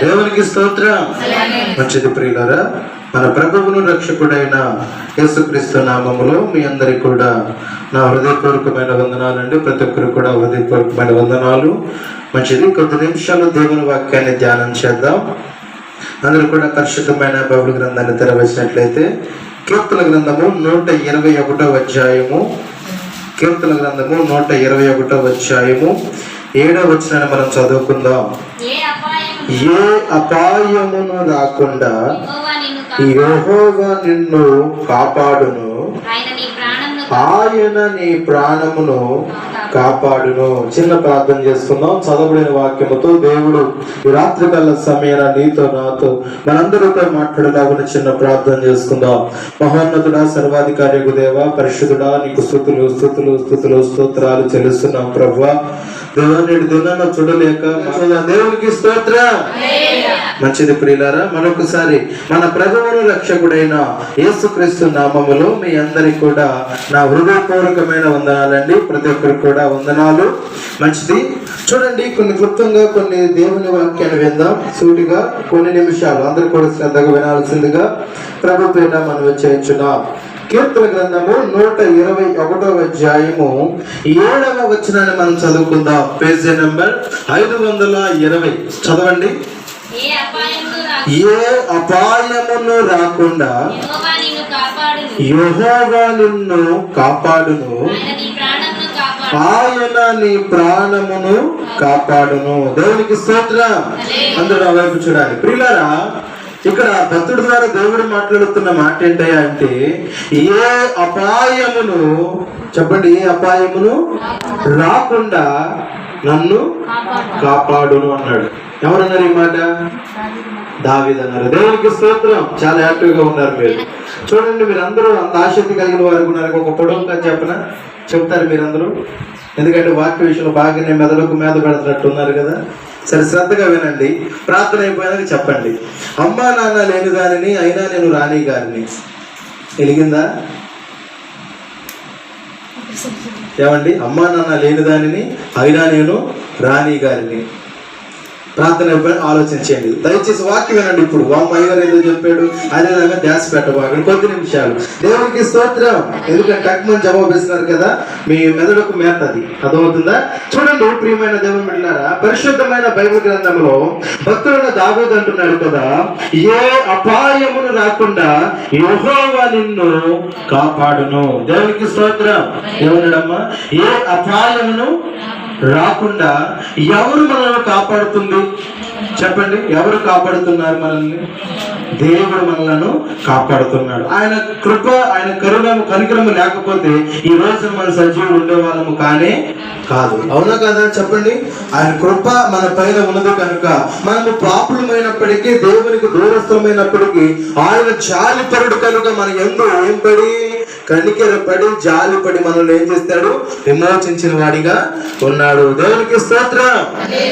దేవునికి స్తోత్రం. మంచిది ప్రియులారా మన ప్రభువును రక్షకుడైన యేసుక్రీస్తు నామములో మీ అందరికి కూడా నా హృదయపూర్వకమైన వందనాలండి. ప్రతి ఒక్కరు కూడా హృదయపూర్వకమైన వందనాలు. మంచిది కొద్ది నిమిషాలు దేవుని వాక్యాన్ని ధ్యానం చేద్దాం. అందరూ కూడా పరిశుద్ధమైన బైబిల్ గ్రంథాన్ని తెరవేసినట్లయితే కీర్తన గ్రంథము నూట ఇరవై ఒకటో అధ్యాయము. కీర్తన గ్రంథము నూట ఇరవై ఒకటో అధ్యాయము. ఏడో వచ్చిన మనం చదువుకుందాం. ఏ అపాయము ఏ అపాయమును రాకుండా యెహోవా నిన్ను కాపాడును. ఆయన నీ ప్రాణమును కాపాడును. చిన్న ప్రార్థన చేసుకుందాం చదవబడిన వాక్యముతో దేవుడు ఈ రాత్రి కల్లా సమయాన నీతో నాతో మనందరితో మాట్లాడలాగున చిన్న ప్రార్థన చేసుకుందాం మహోన్నతుడా సర్వాధికారి దేవ పరిశుద్ధుడా నీకు స్థుతులు స్థుతులు స్థుతులు స్తోత్రాలు చెల్లిస్తున్నాం ప్రభు. దేవుని దినాన్ని చూడలేక దేవునికి స్తోత్రం. మంచిది ప్రియులారా మరొకసారి మన ప్రభువును రక్షకుడైన యేసుక్రీస్తు నామములో మీ అందరికి కూడా నా హృదయపూర్వకమైన వందనాలండి. ప్రతి ఒక్కరికి కూడా వందనాలు. మంచిది. చూడండి కొన్ని క్లుప్తంగా కొన్ని దేవుని వాక్యాన్ని విందాం. సూటిగా కొన్ని నిమిషాలు. అందరూ కూడా శ్రద్ధగా వినాల్సిందిగా ప్రభు పేట మనం వచ్చేయించున్నాం కీర్తన గ్రంథము నూట ఇరవై ఒకటో అధ్యాయము. ఏడవ వచనాన్ని మనం చదువుకుందాం. పేజీ నెంబర్ ఐదు వందల ఇరవై. చదవండి. ఏ అపాయమును రాకుండా యెహోవా నిన్ను కాపాడును. ఆయన నీ ప్రాణమును కాపాడును. దేవునికి స్తోత్రం. అందరూ వైపు చూడాలి. ప్రియులారా ఇక్కడ భక్తుడు ద్వారా దేవుడు మాట్లాడుతున్న మాట ఏంటయ్యా అంటే ఏ అపాయమును చెప్పండి ఏ అపాయమును రాకుండా నన్ను కాపాడును అన్నాడు. ఎవరన్నారు ఈ మాట? దావీద్ అన్నారు. దేవునికి స్తోత్రం. చాలా యాక్టివ్గా ఉన్నారు మీరు. చూడండి మీరు అందరూ అంత ఆసక్తి కలిగిన వారు ఉన్నారు. ఒక పొడవుగా చెప్పన? చెప్తారు మీరందరూ. ఎందుకంటే వాక్య విషయంలో బాగానే మెదడుకు మీద పెడుతున్నట్టు ఉన్నారు కదా. సరే శ్రద్ధగా వినండి. ప్రార్థన అయిపోయాక చెప్పండి. అమ్మా నాన్న లేని దానిని అయినా నేను రాణి గారిని. ఎలిగిందా ఏమండి? అమ్మా నాన్న లేని దానిని అయినా నేను రాణి గారిని. ప్రార్థన అయిపోయి ఆలోచించండి దయచేసి వాక్యం వినండి ఇప్పుడు. వామ్మ అయ్యగారు ఏదో చెప్పాడు. అదే విధంగా ధ్యాస పెట్టబాగండి కొద్ది నిమిషాలు. దేవునికి స్తోత్రం. ఎందుకంటే టక్మని జవాబు ఇస్తున్నారు కదా మీ మెదడుకు మేతది అర్థమవుతుందా? చూడండి ప్రియమైన దేవుని బిడ్డారా పరిశుద్ధమైన బైబిల్ గ్రంథంలో భక్తులను దాగోదు అంటున్నాడు కదా ఏ అపాయమును రాకుండా యహోవా నిన్ను కాపాడును. దేవునికి స్తోత్రం. ఏమన్నాడమ్మా? ఏ అపాయమును రాకుండా ఎవరు మనల్ని కాపాడుతుంది? చెప్పండి ఎవరు కాపాడుతున్నారు మనల్ని? దేవుడు మనలను కాపాడుతున్నాడు. ఆయన కృప ఆయన కరుణము కనికరము లేకపోతే ఈ రోజు మన సజీవులు ఉండేవాళ్ళము కానే కాదు. అవునా కదా? చెప్పండి. ఆయన కృప మన పైన ఉన్నది కనుక మనము పాపులమైనప్పటికీ దేవునికి దూరస్థమైనప్పటికీ ఆయన జాలిపరుడు కనుక మన ఎందు ఏం పడి కనికెర పడి జాలి పడి మనల్ని ఏం చేస్తాడు? విమోచించిన వాడిగా ఉన్నాడు. దేవునికి స్తోత్రం.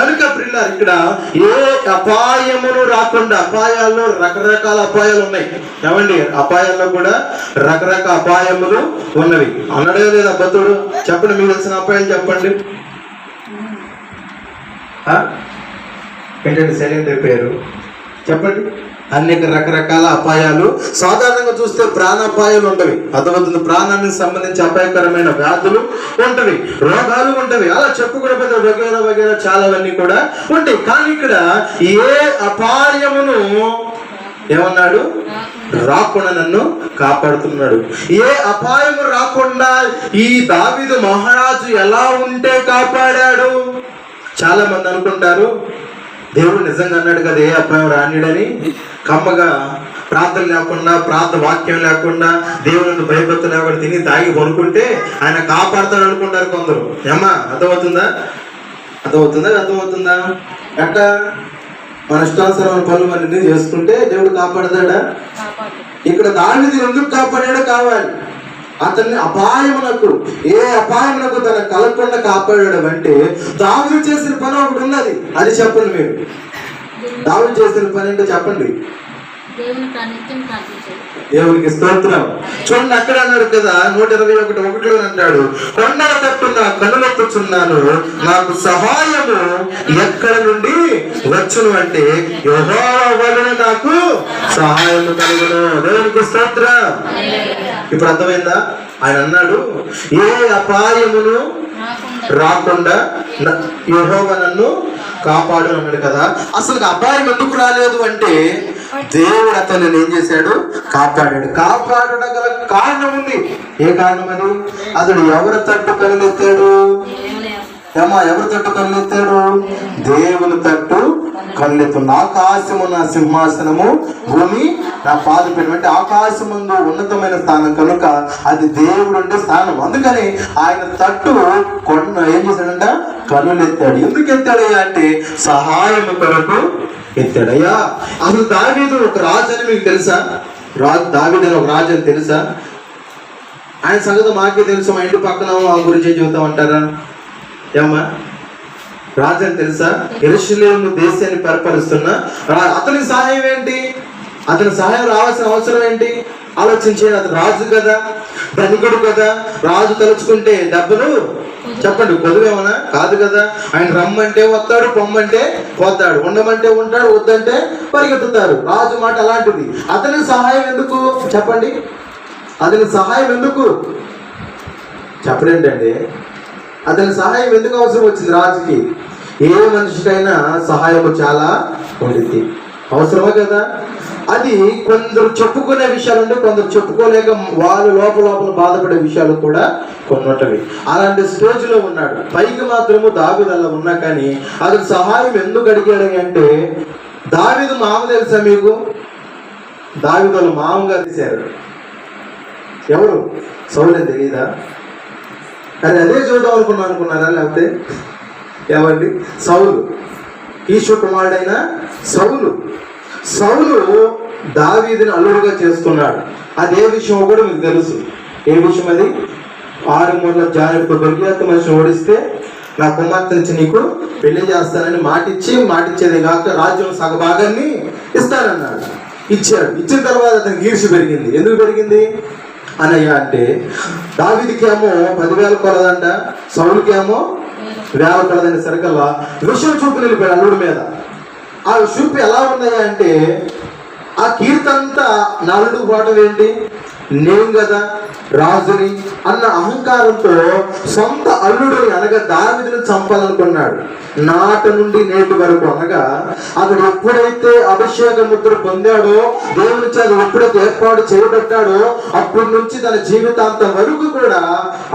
కనుక ప్రిల్లారు ఇక్కడ ఏ అపాయమును రాకుండా అపాయాల్లో రకరకాల అపాయాలు ఉన్నాయి. ఏమండి? అపాయాల్లో కూడా రకరకాల అపాయములు ఉన్నవి. అన్నడే లేదా బతుడు చెప్పండి మీకు తెలిసిన అపాయాలు చెప్పండి. ఆ? ఏంటండి సైలెంట్ అయిపోయారు? చెప్పండి. అనేక రకరకాల అపాయాలు. సాధారణంగా చూస్తే ప్రాణాపాయాలు ఉంటవి అర్థమవుతుంది? ప్రాణానికి సంబంధించి అపాయకరమైన వ్యాధులు ఉంటవి. రోగాలు ఉంటవి. అలా చెప్పుకునే పెద్ద వగేరా వగేరా చాలావన్నీ కూడా ఉంటాయి. కానీ ఇక్కడ ఏ అపాయమును ఏమన్నాడు? రాకుండా. నన్ను కాపాడుతున్నాడు. ఏ అపాయము రాకుండా ఈ దావిదు మహారాజు ఎలా ఉంటే కాపాడాడు? చాలా మంది అనుకుంటారు దేవుడు నిజంగా అన్నాడు కదా ఏ అపాయం రానిడని. కమ్మగా ప్రార్థన లేకుండా ప్రార్థ వాక్యం లేకుండా దేవుని భయభక్తి లేకుండా తిని తాగి పడుకుంటే ఆయన కాపాడతాడు అనుకుంటారు కొందరు. ఏమ్మా అర్థమవుతుందా? అర్థమవుతుందా? అర్థమవుతుందా? ఎట్ట మన ఇష్టానుసరమైన పనులు మన చేసుకుంటే దేవుడు కాపాడతాడా? ఇక్కడ దానిది ఎందుకు కాపాడాడో కావాలి. అతన్ని అపాయమునకు ఏ అపాయమునకు తన కలగకుండా కాపాడాడు అంటే దావుడు చేసిన పని ఒకటి ఉన్నది. అది చెప్పండి మీరు. దావుడు చేసిన పని ఏంటో చెప్పండి. దేవునికి స్తోత్రం. చూడండి అక్కడ అన్నాడు కదా నూట ఇరవై ఒకటి ఒకటిలో అంటాడు కొండల తట్టు నా కనులెత్తుచున్నాను. నాకు సహాయము ఎక్కడ నుండి వచ్చును అంటే యెహోవా వలన నాకు సహాయము కలుగును. దేవునికి స్తోత్రం. ఇప్పుడు అర్థమైందా? ఆయన అన్నాడు ఏ అపాయమును రాకుండా యెహోవా నన్ను కాపాడు అన్నాడు కదా. అసలు అపాయం ఎందుకు రాలేదు అంటే దేవుడు అతను ఏం చేశాడు? కాపాడాడు. కాపాడడం గల కారణం ఉంది. ఏ కారణం అది? అతడు ఎవరు తట్టు కనులెత్తాడు? ఏమా ఎవరు తట్టు కళ్ళెత్తాడు దేవుని తట్టు కళ్ళెత్తు ఆకాశము నా సింహాసనము భూమి నా పాదపీఠం అంటే ఆకాశముందు ఉన్నతమైన స్థానం కనుక అది దేవుడు ఉండే స్థానం. అందుకని ఆయన తట్టు కొండ ఏం చేశాడంట? కళ్ళెత్తాడు ఎందుకు ఎత్తాడు అంటే సహాయం కొరకు ఎత్తాడయ్యా? అసలు దావీదు ఒక రాజు అని మీకు తెలుసా? రాజు దావీదు అని ఒక రాజు అని తెలుసా? ఆయన సంగతి మాకే తెలుసు మా ఇంటి పక్కన ఆ గురించి చెబుతా ఉంటారా ఏమ్మా? రాజు అని తెలుసా? ఎరుషులేము దేశాన్ని పరిపాలిస్తున్న అతని సహాయం ఏంటి? అతని సహాయం రావాల్సిన అవసరం ఏంటి? ఆలోచించేది అతను రాజు కదా ధనికుడు కదా. రాజు తలుచుకుంటే డబ్బులు చెప్పండి కొదువేమనా కాదు కదా? ఆయన రమ్మంటే వస్తాడు పొమ్మంటే పోతాడు. ఉండమంటే ఉంటాడు వద్దంటే పరిగెత్తుతారు రాజు మాట అలాంటిది. అతని సహాయం ఎందుకు? చెప్పండి. అతని సహాయం ఎందుకు? చెప్పలేంటండి అతని సహాయం ఎందుకు అవసరం వచ్చింది రాజుకి? ఏ మనిషికైనా సహాయం చాలా ఉండింది అవసరమా కదా? అది కొందరు చెప్పుకునే విషయాలు ఉంటే కొందరు చెప్పుకోలేక వాళ్ళు లోపల లోపల బాధపడే విషయాలు కూడా కొన్ని ఉంటవి. అలాంటి స్టేజ్లో ఉన్నాడు. పైకి మాత్రము దావిదల్లా ఉన్నా కానీ అతను సహాయం ఎందుకు అడిగాడు అంటే దావిదు మామ తెలుసా మీకు? దావిదలు మామగా తీశారు. ఎవరు? సౌలే తెలియదా కానీ అదే చూద్దాం అనుకున్నా అనుకున్నారా లేకపోతే? ఏమండి సౌలు. ఈశ్వ కుమారుడైన సౌలు. సౌలు దావీదిని అల్లుడుగా చేసుకున్నాడు అదే విషయం కూడా మీకు తెలుసు. ఏ విషయం అది? ఆరు మూల జాగ్రత్త దొరికేత మనిషిని ఓడిస్తే నా కుమార్తెనిచ్చి నీకు పెళ్ళి చేస్తానని మాటిచ్చి మాటిచ్చేది కాక రాజ్యం సగభాగాన్ని ఇస్తానన్నాడు. ఇచ్చాడు. ఇచ్చిన తర్వాత అతనికి ఈర్ష పెరిగింది. ఎందుకు పెరిగింది? అనయ్య అంటే దావిదికి ఏమో పదివేల కొలదంట సౌలుకి ఏమో వేల కొలదని సరికల్లా విషయం చూపు నిలిపాడు అల్లుడి మీద. ఆ చూపు ఎలా ఉన్నాయా అంటే ఆ కీర్తంతా నలుడు పాటం ఏంటి నేను కదా రాజుని అన్న అహంకారంతో సొంత అల్లుడిని అనగా దావిదిని చంపాలనుకున్నాడు. నాట నుండి నేటి వరకు అనగా అతడు ఎప్పుడైతే అభిషేక ముద్ర పొందాడో దేవుని చేత ఎప్పుడైతే ఏర్పాటు చేపట్టాడో అప్పటి నుంచి తన జీవితాంతం వరకు కూడా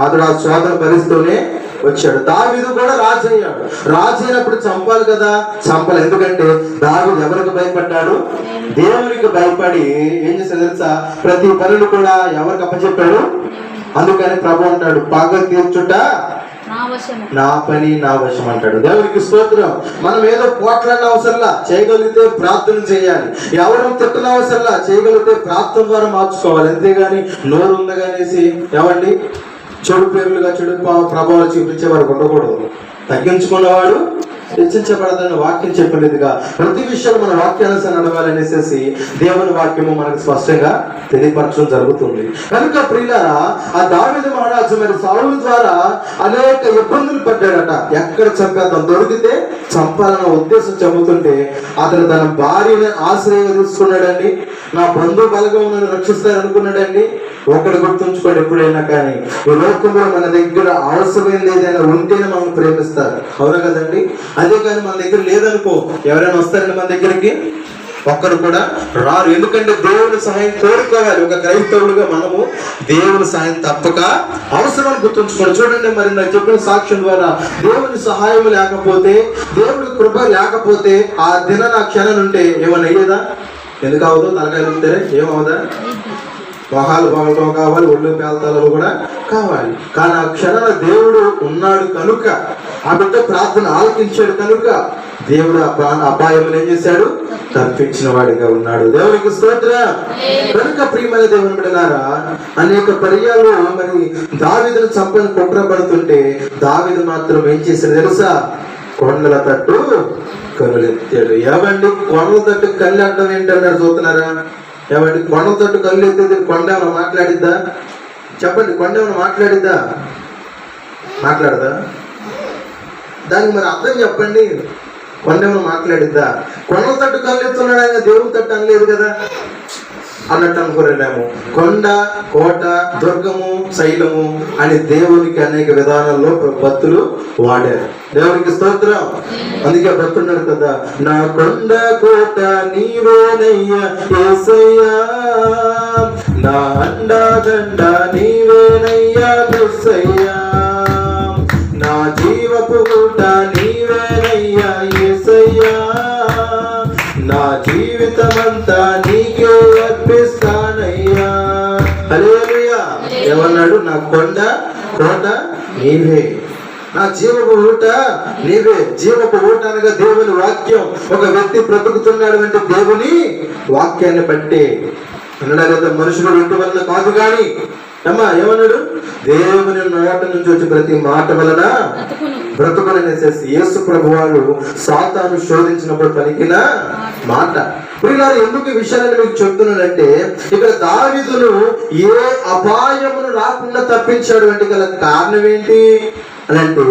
అతడు ఆ శోధన భరిస్తూనే వచ్చాడు. దావీదు కూడా రాజు అయ్యాడు. రాజు అయినప్పుడు చంపాలి కదా? చంపాలి. ఎందుకంటే దావీదు ఎవరికి భయపడ్డాడు? దేవునికి భయపడి ఏం చేశాడు తెలుసా? ప్రతి పనులు కూడా ఎవరికి అప్పచెప్పాడు? అందుకని ప్రభు అంటాడు పగ తీర్చుట నా పని నా వశం అంటాడు. దేవునికి స్తోత్రం. మనం ఏదో పోట్లాడిన అవసరంలా చేయగలిగితే ప్రార్థన చేయాలి. ఎవరు తిట్టిన అవసరంలా చేయగలిగితే ప్రార్థన ద్వారా మార్చుకోవాలి. అంతేగాని నోరు ఉందగానేసి ఏమండి? చెడు పేర్లుగా చెడు పా- ప్రభావాలు చూపించే వారు ఉండకూడదు. తగ్గించుకున్నవాడు హెచ్చించబడదని వాక్యం చెప్పలేదుగా. ప్రతి విషయంలో మన వాక్యానుసారం నడవాలనేసి దేవుని వాక్యము మనకు స్పష్టంగా తెలియపరచడం జరుగుతుంది. కనుక ప్రియులారా ఆ దావిద మహారాజు మరి సావుల ద్వారా అనేక ఇబ్బందులు పడ్డాడట. ఎక్కడ చంపేద్దాం దొరికితే చంపాలన్న ఉద్దేశం చెబుతుంటే అతను తన భార్యని ఆశ్రయం తీసుకున్నాడండి. నా బంధు బలగం నన్ను రక్షిస్తారనుకున్నాడండి. ఒకటి గుర్తుంచుకోండి ఎప్పుడైనా కానీ ఈ లోకంలో మన దగ్గర అవసరమైనది ఏదైనా ఉంటేనే మనం ప్రేమిస్తారు. అవునా కదండి? అదే కానీ మన దగ్గర లేదనుకో ఎవరైనా వస్తారండి మన దగ్గరికి ఒక్కరు కూడా రారు. ఎందుకంటే దేవుని సహాయం కోరుకోవాలి. ఒక క్రైస్తవుడిగా మనము దేవుని సహాయం తప్పక అవసరం గుర్తుంచుకోండి చూడండి మరి నాకు చెప్పిన సాక్ష్యం ద్వారా దేవుని సహాయం లేకపోతే దేవుడి కృప లేకపోతే ఆ దిన నా క్షణం ఉంటే ఏమైనా అయ్యేదా? ఎందుకు అవదు తలకాయలు ఉంటే ఏమవుదా మొహాలు బాగటం కావాలి. ఒళ్ళు పేల్తాలు కూడా కావాలి. కానీ ఆ క్షణాన దేవుడు ఉన్నాడు కనుక ఆ బిడ్డ ప్రార్థన ఆలకించాడు కనుక దేవుడు ఆ ప్రాణ అపాయం ఏం చేశాడు? తప్పించిన వాడిగా ఉన్నాడు. దేవునికి స్తోత్ర. కనుక ప్రియమైన దేవుని బిడ్డలారా అనేక పర్యాలు మరి దావిదును చంపని కుట్ర పడుతుంటే దావిదు మాత్రం ఏం చేశాడు తెలుసా? కొండల తట్టు కనులెత్తాడు. ఏమండి కొండల తట్టు కళ్ళు అడ్డం ఏంటన్నారు చూస్తున్నారా? ఏమండి కొండల తట్టు కళ్ళు ఎత్తేది కొండ ఏమైనా మాట్లాడిద్దా? చెప్పండి కొండ ఏమైనా మాట్లాడిద్దా? మాట్లాడదా? దానికి మరి అర్థం చెప్పండి. కొండమని మాట్లాడిద్దా? కొండల తట్టు కళ్ళెత్తున్నాడు ఆయన దేవుని తట్టు అనలేదు కదా? అన్నట్టు అనుకోలేము కొండ కోట దుర్గము శైలము అని దేవునికి అనేక విధానాల్లో భక్తులు వాడారు. దేవునికి స్తోత్రం. అందుకే భక్తున్నారు కదా నా కొండ కోట నీవేనయ్యా యేసయ్యా నా అండదండ నీవేనయ్యా జీవపు ఊట నీవేనయ్యా యేసయ్యా. నా జీవితమంతా నీకే అర్పిస్తానయ్యా. హల్లెలూయా. ఏమన్నాడు? నా కొండ కొండ నీవే. నా జీవపు ఊట నీవే. జీవపు ఊట అనగా దేవుని వాక్యం. ఒక వ్యక్తి బ్రతుకుతున్నాడు అంటే దేవుని వాక్యాన్ని బట్టి. అన్నాడు కదా మనుషులు ఇంటి వలన కాదు కానీ అమ్మా ఏమన్నాడు? దేవుని నోట నుంచి వచ్చి ప్రతి మాట వలన బ్రతుకును. బ్రతుకుననేసేసి యేసు ప్రభు వారు సాతాను శోధించినప్పుడు పలికిన మాట. ప్రియులారా ఎందుకు ఈ విషయాలను మీకు చెప్తున్నానంటే ఇక్కడ దావిదును ఏ అపాయమును రాకుండా తప్పించాడు అంటే గల కారణం ఏంటి? అదంటే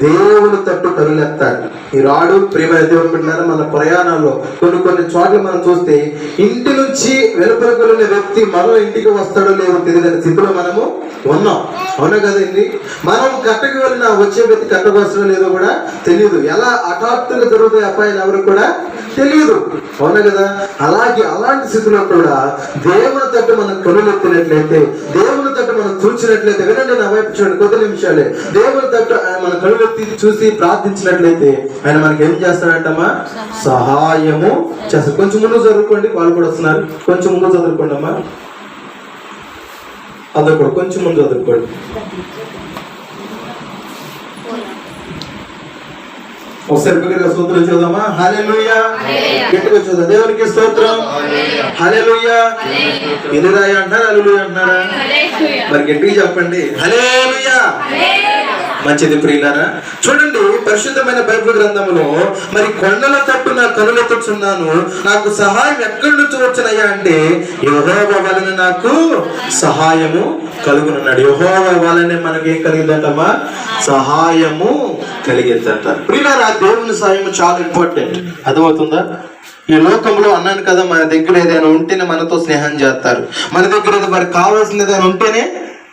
దేవుని తట్టు కనులెత్తాడు. ఈ రాడు ప్రేమ దేవుడుకున్నారు మన ప్రయాణంలో కొన్ని కొన్ని చోట్ల మనం చూస్తే ఇంటి నుంచి వెలుపలకు వెళ్ళిన వ్యక్తి మరో ఇంటికి వస్తాడో లేదో తెలియని స్థితిలో మనము ఉన్నాం. అవునా కదండి? మనం కట్టకు వెళ్ళిన వచ్చే వ్యక్తి కట్టకు లేదో కూడా తెలియదు ఎలా హఠాత్తుగా జరుగుతాయి అపాయాలు ఎవరికి కూడా తెలియదు అవునా కదా? అలాగే అలాంటి స్థితిలో కూడా దేవుని తట్టు మనం కనులెత్తినట్లయితే దేవుని తట్టు మనం చూసినట్లయితే వినండి నా వైపు చూడండి కొద్ది నిమిషాలే. దేవుని తట్టు ఆయన మన తీసి చూసి ప్రార్థించినట్లయితే ఆయన మనకి ఏం చేస్తాడంటమ్మా? సహాయము చేస్తాడు. కొంచెం ముందు చదువుకోండి వాళ్ళు కూడా వస్తున్నారు. కొంచెం ముందు చదువుకోండి అమ్మా అదొకటి కొంచెం ముందు చదువుకోండి. ఒకసారి బిగ్గరగా స్తోత్రం చూద్దామా? హల్లెలూయా. గట్టిగా చూద్దాం దేవునికి స్తోత్రం. ఎదురాయ అంటారా? హల్లెలూయా అంటారా? మరి గట్టిగా చెప్పండి. హల్లెలూయా. మంచిది ప్రియులారా? చూడండి పరిశుద్ధమైన బైబిల్ గ్రంథంలో మరి కొండల తట్టు నా కనులెత్తుచున్నాను నాకు సహాయం ఎక్కడి నుంచి వచ్చినయ్యా అంటే యహోవ వలన నాకు సహాయము కలుగునున్నాడు. యహోవ వలనే మనకి ఏం కలిగిందటమా సహాయము కలిగిందట. ప్రియులారా దేవుని సహాయం చాలా ఇంపార్టెంట్. అర్థమవుతుందా? ఈ లోకంలో అన్నాను కదా మన దగ్గర ఏదైనా ఉంటేనే మనతో స్నేహం చేస్తారు. మన దగ్గర మరి కావాల్సింది ఏదైనా ఉంటేనే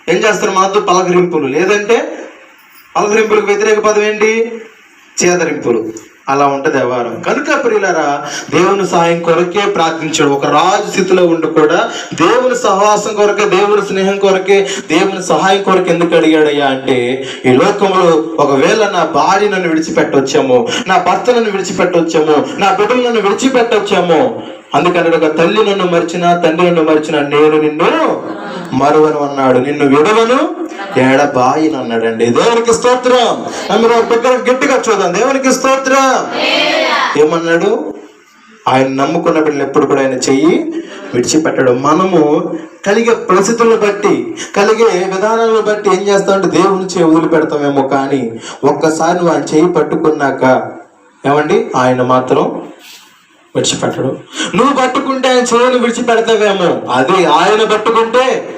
ఏం చేస్తారు? మనతో పలకరింపులు. లేదంటే పలకరింపులకు వ్యతిరేక పదం ఏంటి? చేదరింపులు. అలా ఉంటుంది వ్యవహారం కనుక ప్రియులరా దేవుని సహాయం కొరకే ప్రార్థించాడు ఒక రాజు స్థితిలో ఉండి కూడా దేవుని సహవాసం కొరకే దేవుని స్నేహం కొరకే దేవుని సహాయం కొరకు ఎందుకు అడిగాడయ్యా అంటే ఈ లోకంలో ఒకవేళ నా భార్య నన్ను విడిచిపెట్టొచ్చాము నా భర్త నన్ను విడిచిపెట్టొచ్చాము నా బిడ్డలు నన్ను విడిచిపెట్టొచ్చాము అందుకని ఒక తల్లి నన్ను మరిచిన తండ్రి నన్ను మరిచిన నేను నిన్ను మరువను అన్నాడు. నిన్ను విడవను? ఏడబాయిని అన్నాడండి దేవునికి స్తోత్రం. మీరు ఒక దగ్గర గట్టిగా చూద్దాం. దేవునికి స్తోత్రం. ఏమన్నాడు? ఆయన నమ్ముకున్న బిడ్డలు ఎప్పుడు కూడా ఆయన చెయ్యి విడిచిపెట్టడు. మనము కలిగే పరిస్థితులను బట్టి కలిగే విధానాలను బట్టి ఏం చేస్తామంటే దేవుని చేయి వదిలిపెడతామేమో కానీ ఒక్కసారి నువ్వు ఆయన చేయి పట్టుకున్నాక ఏమండి? ఆయన మాత్రం విడిచిపెట్టడు. నువ్వు పట్టుకుంటే ఆయన చేయను విడిచిపెడతావేమో. అది ఆయన పట్టుకుంటే